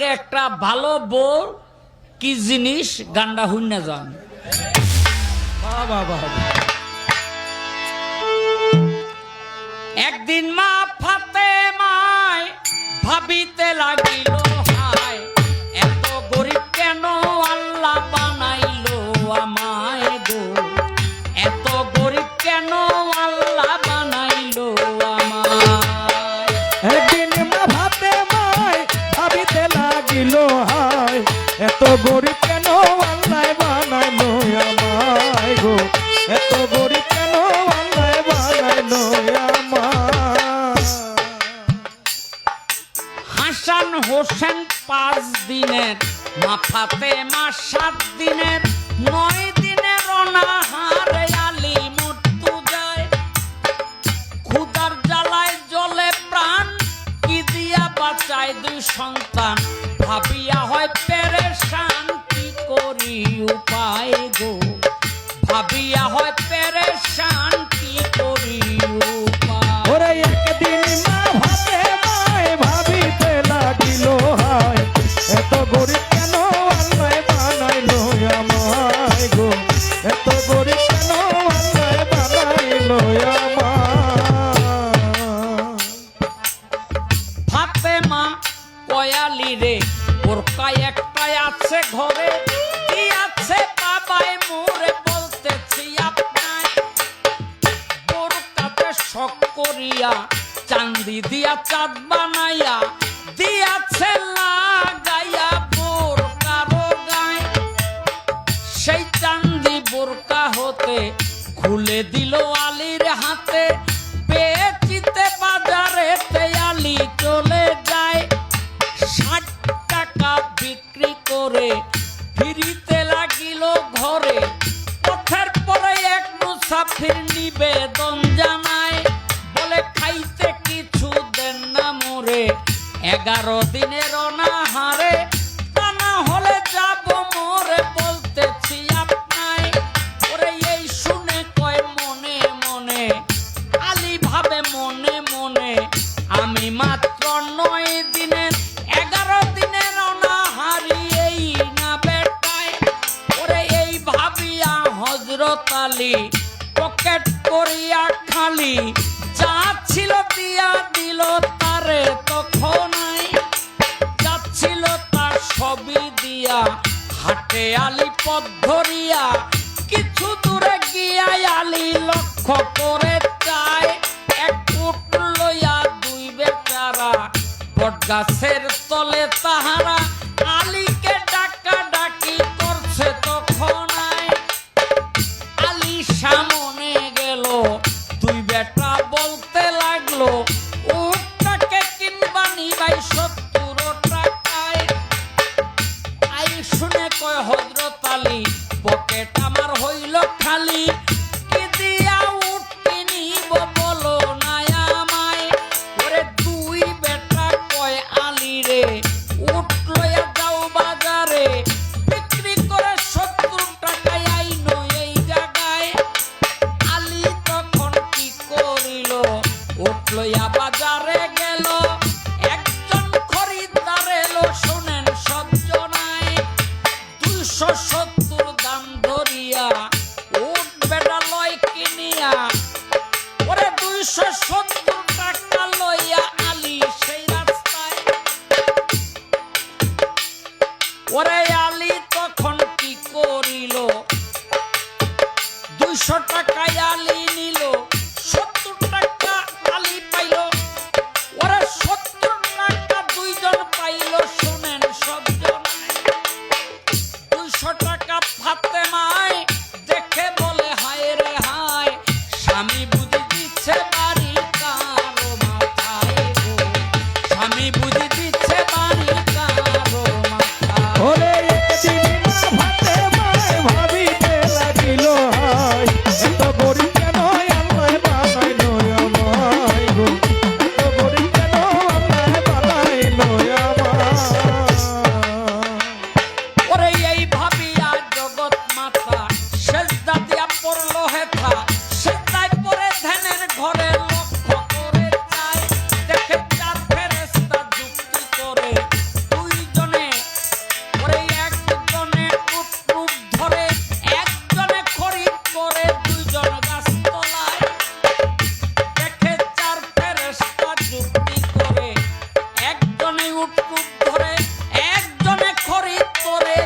আগে একটা ভালো বোর কি জিনিস গান্ডা হুন্না যান। একদিন মা ফাতে মায় ভাবিতে লাগিল মাথাতে মা সাত দিনের, নয় দিনের অনাহারে আলী মৃত্যু যায়। ক্ষুদার জ্বালায় জলে প্রাণ, কি দিয়া বাঁচায় দুই সন্তান? ভাবিয়া হয় পেরেশান, কি করি উপায় গো? ভাবিয়া হয় পেরেশান, কি করি চাঁদ বানাইয়া দিয়াছে লাগাইয়া সেই চান্দি বোরকা হতে খুলে দিল আলীর হাতে। পেয়েছিতে বাজারে আলী চলে যায়। ষাট টাকা বিক্রি করে ফিরিতে লাগিল ঘরে। পথের পরে এক মুসাফির নিবেদন এগারো দিনের অনাহারে হলে এই শুনে কয় মনে মনে ভাবে মনে মনে, আমি মাত্র অনাহারি এই ওরে এই ভাবিয়া পকেট করিয়া খালি যা ছিল দিয়া দিল ছবি হাটে আলি, পথ ধরিয়া, কিছু দূরে গিয়া আলি লক্ষ্য করে চায় এক ফুট লইয়া দুই বেচারা, বট গাছের তলে তাহারা, আলীকে ডাকা ডাকি করছে তখন আলী সামনে কয় হজরত আলী পকেট আমার হইল খালি। কি দিয়া উট কিনিব বলো না আমায়? ওরে দুই বেটা কয় আলী উট লইয়া যাও বাজারে একজনে উটকুট ধরে একজনে খরিদ করে